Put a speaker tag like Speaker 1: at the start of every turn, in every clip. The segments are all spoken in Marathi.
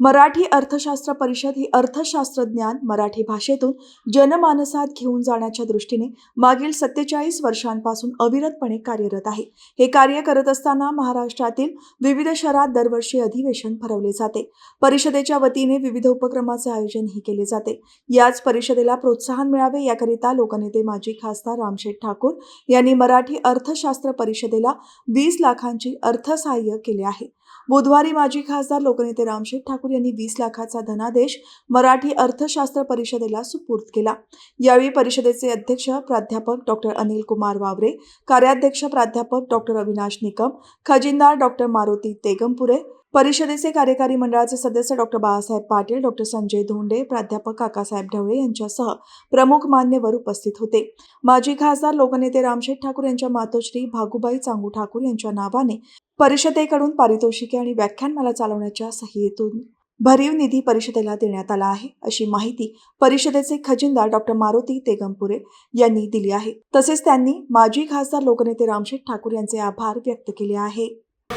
Speaker 1: मराठी अर्थशास्त्र परिषद ही अर्थशास्त्र ज्ञान मराठी भाषेतून जनमानसात घेऊन जाण्याच्या दृष्टीने मागील सत्तेचाळीस वर्षांपासून अविरतपणे कार्यरत आहे. हे कार्य करत असताना महाराष्ट्रातील विविध शहरात दरवर्षी अधिवेशन भरवले जाते. परिषदेच्या वतीने विविध उपक्रमाचे आयोजनही केले जाते. याच परिषदेला प्रोत्साहन मिळावे याकरिता लोकनेते माजी खासदार रामशेठ ठाकूर यांनी मराठी अर्थशास्त्र परिषदेला वीस लाखांची अर्थसहाय्य केले आहे. बुधवारी माजी खासदार लोकनेते रामशेठ ठाकूर यांनी वीस लाखाचा धनादेश मराठी अर्थशास्त्र परिषदेला सुपूर्द केला. यावेळी परिषदेचे अध्यक्ष प्राध्यापक डॉक्टर अनिल कुमार वावरे कार्याध्यक्ष प्राध्यापक डॉक्टर अविनाश निकम खजिनदार डॉक्टर मारुती तेगमपुरे परिषदेचे कार्यकारी मंडळाचे सदस्य डॉक्टर बाळासाहेब पाटील डॉक्टर संजय धोंडे प्राध्यापक काकासाहेब ढवळे यांच्यासह प्रमुख मान्यवर उपस्थित होते. माजी खासदार लोकनेते रामशेठ ठाकूर यांच्या मातोश्री भागुबाई चांगू ठाकूर यांच्या नावाने परिषदेकडून पारितोषिके आणि व्याख्यानमाला चालवण्याच्या सह्येतून भरीव निधी परिषदेला देण्यात आला आहे अशी माहिती परिषदेचे खजिनदार डॉक्टर मारुती तेगमपुरे यांनी दिली आहे. तसेच त्यांनी माजी खासदार लोकनेते रामशेठ ठाकूर यांचे आभार व्यक्त केले आहे.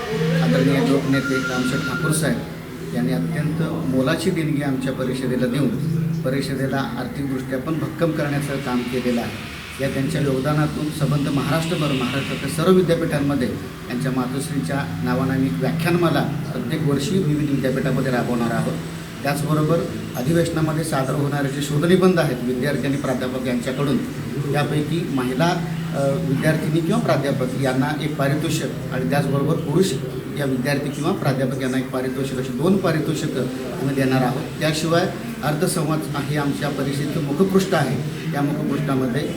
Speaker 2: आदरणीय लोकनेते रामशेठ ठाकूर साहेब यांनी अत्यंत मोलाची देणगी आमच्या परिषदेला देऊन परिषदेला आर्थिकदृष्ट्या पण भक्कम करण्याचं काम केलेलं आहे. या त्यांच्या योगदानातून संबंध महाराष्ट्रभर महाराष्ट्रातील सर्व विद्यापीठांमध्ये त्यांच्या मातोश्रींच्या नावानं आम्ही व्याख्यानमाला प्रत्येक वर्षी विविध विद्यापीठामध्ये राबवणार आहोत. त्याचबरोबर अधिवेशनामध्ये सादर होणारे जे शोधनिबंध आहेत विद्यार्थी आणि प्राध्यापक यांच्याकडून त्यापैकी महिला विद्यार्थिनी किंवा प्राध्यापक यांना एक पारितोषिक आणि त्याचबरोबर पुरुष या विद्यार्थी किंवा प्राध्यापक यांना एक पारितोषिक असे दोन पारितोषिकं आम्ही देणार आहोत. त्याशिवाय अर्थसंवाद हे आमच्या परिषदेचं मुखपृष्ठ आहे. त्या मुखपृष्ठामध्ये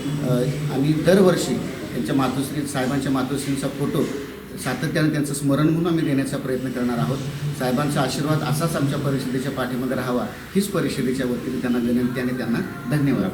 Speaker 2: आम्ही दरवर्षी त्यांच्या मातोश्री साहेबांच्या मातोश्रींचा फोटो सातत्याने त्यांचं स्मरण म्हणून आम्ही देण्याचा प्रयत्न करणार आहोत. साहेबांचा आशीर्वाद असाच आमच्या परिषदेच्या पाठीमध्ये राहावा हीच परिषदेच्या वतीने त्यांना विनंती आणि त्यांना धन्यवाद.